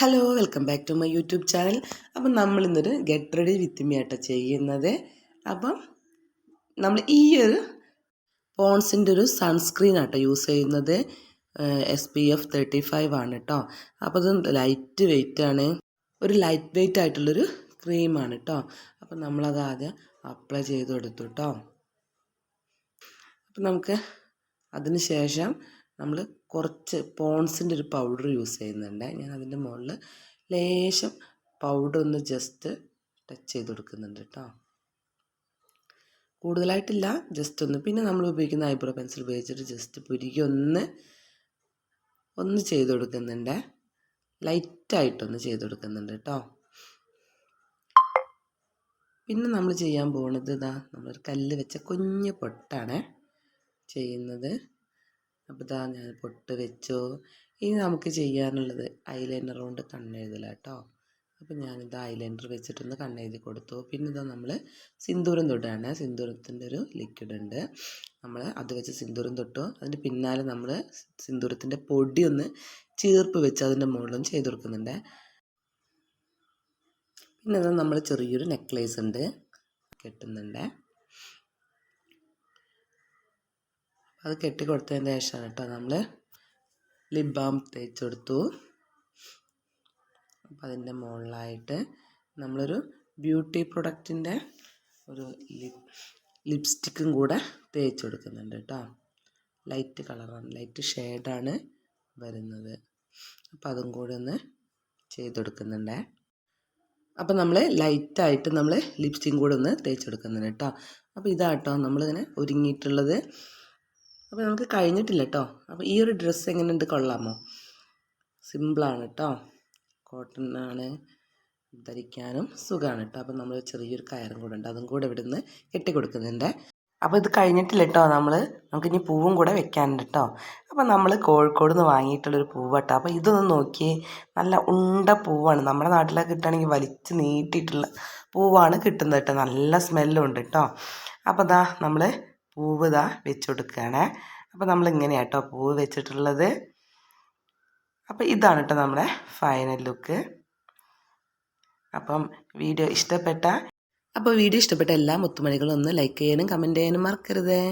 Hello welcome back to my YouTube channel അപ്പം നമ്മൾ ഇന്നൊരു ഗെറ്റ് റെഡി വിത്ത് മീ ആട്ടോ ചെയ്യുന്നത്. അപ്പം നമ്മൾ ഈ ഒരു പോൺസിന്റെ ഒരു സൺസ്ക്രീൻ ആട്ടോ യൂസ് ചെയ്യുന്നത്. S P F thirty five ആണ് കേട്ടോ അപ്പോൾ അത് ലൈറ്റ് വെയിറ്റ് ആണ്. ഒരു ലൈറ്റ് വെയിറ്റ് ആയിട്ടുള്ളൊരു ക്രീമാണ് കേട്ടോ അപ്പം നമ്മളത് ആദ്യം അപ്ലൈ ചെയ്ത് കൊടുത്തു കേട്ടോ അപ്പം നമുക്ക് അതിന് ശേഷം നമ്മൾ കുറച്ച് പോൺസിന്റെ ഒരു പൗഡർ യൂസ് ചെയ്യുന്നുണ്ട്. ഞാൻ അതിന്റെ മുകളിൽ ലേശം പൗഡർ ഒന്ന് ജസ്റ്റ് ടച്ച് ചെയ്ത് കൊടുക്കുന്നുണ്ട് കേട്ടോ കൂടുതലായിട്ടില്ല ജസ്റ്റ് ഒന്ന്. പിന്നെ നമ്മൾ ഉപയോഗിക്കുന്ന ഐബ്രോ പെൻസിൽ ഉപയോഗിച്ചിട്ട് ജസ്റ്റ് പുരുകി ഒന്ന് ഒന്ന് ചെയ്ത് കൊടുക്കുന്നുണ്ട്. ലൈറ്റായിട്ടൊന്ന് ചെയ്ത് കൊടുക്കുന്നുണ്ട് കേട്ടോ പിന്നെ നമ്മൾ ചെയ്യാൻ പോകുന്നത് ഇതാ നമ്മളൊരു കല്ല് വെച്ച കുഞ്ഞ് പൊട്ടാണ് ചെയ്യുന്നത്. അപ്പോൾ ഇതാ ഞാൻ പൊട്ട് വെച്ചു. ഇനി നമുക്ക് ചെയ്യാനുള്ളത് ഐലൈനർ കൊണ്ട് കണ്ണെഴുതല കേട്ടോ. അപ്പോൾ ഞാനിത് ഐലൈനർ വെച്ചിട്ടൊന്ന് കണ്ണെഴുതി കൊടുത്തു. പിന്നെ ഇതാ നമ്മൾ സിന്ദൂരം തൊട്ടാണ് സിന്ദൂരത്തിന്റെ ഒരു ലിക്വിഡ് ഉണ്ട്. നമ്മൾ അത് വെച്ച് സിന്ദൂരം തൊട്ടു. അതിന്റെ പിന്നാലെ നമ്മൾ സിന്ദൂരത്തിന്റെ പൊടി ഒന്ന് ചീർപ്പ് വെച്ച് അതിന്റെ മുകളിലും ചെയ്ത് കൊടുക്കുന്നുണ്ട്. പിന്നെ നമ്മൾ ചെറിയൊരു നെക്ലേസ് ഉണ്ട്. കെട്ടുന്നുണ്ട്. അത് കെട്ടി കൊടുത്തതിന് ശേഷമാണ് കേട്ടോ നമ്മൾ ലിപ് ബാം തേച്ച് കൊടുത്തു അപ്പം അതിന്റെ മുകളിലായിട്ട് നമ്മളൊരു ബ്യൂട്ടി പ്രൊഡക്റ്റിന്റെ ഒരു ലിപ് ലിപ്സ്റ്റിക്കും കൂടെ തേച്ച് കൊടുക്കുന്നുണ്ട് കേട്ടോ. ലൈറ്റ് കളറാണ് ലൈറ്റ് ഷെയ്ഡാണ് വരുന്നത്. അപ്പോൾ അതും കൂടെ ഒന്ന് ചെയ്ത് കൊടുക്കുന്നുണ്ട് അപ്പോൾ നമ്മൾ ലൈറ്റായിട്ട് നമ്മൾ ലിപ്സ്റ്റിക്കും കൂടെ ഒന്ന് തേച്ച് കൊടുക്കുന്നുണ്ട് കേട്ടോ. അപ്പോൾ ഇതാട്ടോ നമ്മളിങ്ങനെ ഒരുങ്ങിയിട്ടുള്ളത്. അപ്പോൾ നമുക്ക് കഴിഞ്ഞിട്ടില്ല കേട്ടോ അപ്പോൾ ഈ ഒരു ഡ്രസ്സ് എങ്ങനെയുണ്ട് കൊള്ളാമോ? സിമ്പിളാണ് കേട്ടോ കോട്ടൺ ആണ്. ധരിക്കാനും സുഖമാണ് കേട്ടോ അപ്പോൾ നമ്മൾ ചെറിയൊരു കയറും കൂടെ ഉണ്ട്. അതും കൂടെ ഇവിടുന്ന് കെട്ടി കൊടുക്കുന്നുണ്ട് അപ്പോൾ ഇത് കഴിഞ്ഞിട്ടില്ല കേട്ടോ നമ്മൾ നമുക്കിനി പൂവും കൂടെ വെക്കാനുണ്ട് കേട്ടോ അപ്പോൾ നമ്മൾ കോഴിക്കോട് നിന്ന് വാങ്ങിയിട്ടുള്ളൊരു പൂവ് കേട്ടോ അപ്പോൾ ഇതൊന്ന് നോക്കി. നല്ല ഉണ്ട പൂവാണ്. നമ്മുടെ നാട്ടിലൊക്കെ കിട്ടുകയാണെങ്കിൽ വലിച്ച് നീട്ടിയിട്ടുള്ള പൂവാണ് കിട്ടുന്നത് കേട്ടോ നല്ല സ്മെല്ലും ഉണ്ട് കേട്ടോ അപ്പോൾ ഇതാ നമ്മൾ പൂവ് ഇതാ വെച്ച് കൊടുക്കുകയാണ് അപ്പോൾ നമ്മൾ ഇങ്ങനെയാണ് കേട്ടോ പൂവ് വെച്ചിട്ടുള്ളത്. അപ്പോൾ ഇതാണ് കേട്ടോ നമ്മുടെ ഫൈനൽ ലുക്ക് അപ്പം വീഡിയോ ഇഷ്ടപ്പെട്ട അപ്പോൾ വീഡിയോ ഇഷ്ടപ്പെട്ട എല്ലാ മുത്തുമണികളും ഒന്ന് ലൈക്ക് ചെയ്യാനും കമന്റ് ചെയ്യാനും മറക്കരുതേ.